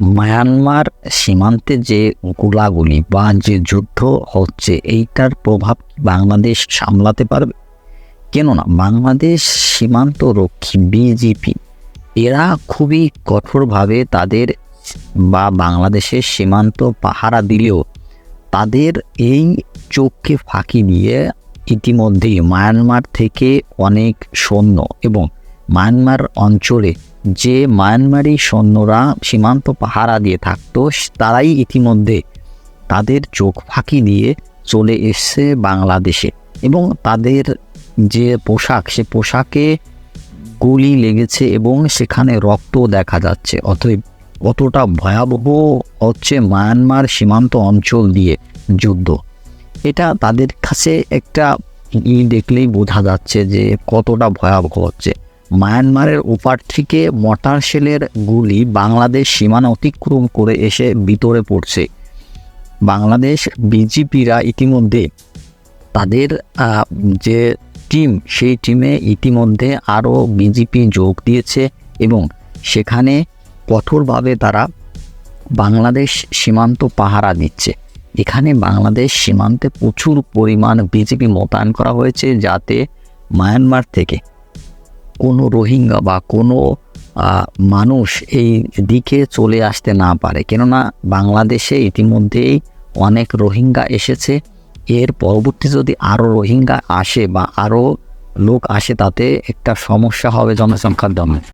Myanmar সীমান্তে যে গোলাগুলি বা যে যুদ্ধ হচ্ছে, এইটার প্রভাব বাংলাদেশ সামলাতে পারবে? কেননা বাংলাদেশ সীমান্ত রক্ষী বিজেপি এরা খুবই কঠোরভাবে তাদের বা বাংলাদেশের সীমান্ত পাহারা দিলেও তাদের এই চোখকে ফাঁকি দিয়ে ইতিমধ্যেই মায়ানমার থেকে অনেক সৈন্য এবং মায়ানমার অঞ্চলে যে মায়ানমারি সৈন্যরা সীমান্ত পাহারা দিয়ে থাকতো, তারাই ইতিমধ্যে তাদের চোখ ফাঁকি দিয়ে চলে এসছে বাংলাদেশে। এবং তাদের যে পোশাক, সে পোশাকে গুলি লেগেছে এবং সেখানে রক্ত দেখা যাচ্ছে। অতএব কতটা ভয়াবহ হচ্ছে মায়ানমার সীমান্ত অঞ্চল দিয়ে যুদ্ধ। এটা তাদের কাছে একটা ই দেখলেই বোঝা যাচ্ছে যে কতটা ভয়াবহ হচ্ছে। মায়ানমারের ওপার থেকে মটার শেলের গুলি বাংলাদেশ সীমানা অতিক্রম করে এসে ভিতরে পড়ছে। বাংলাদেশ বিজেপিরা ইতিমধ্যে তাদের যে টিম, সেই টিমে ইতিমধ্যে আরও বিজেপি যোগ দিয়েছে এবং সেখানে কঠোরভাবে তারা বাংলাদেশ সীমান্ত পাহারা দিচ্ছে। এখানে বাংলাদেশ সীমান্তে প্রচুর পরিমাণ বিজেপি মোতায়েন করা হয়েছে যাতে মায়ানমার থেকে কোনো রোহিঙ্গা বা কোনো মানুষ এই দিকে চলে আসতে না পারে। কেননা বাংলাদেশে ইতিমধ্যেই অনেক রোহিঙ্গা এসেছে। এর পরবর্তী যদি আরও রোহিঙ্গা আসে বা আরও লোক আসে, তাতে একটা সমস্যা হবে জনসংখ্যার দমে।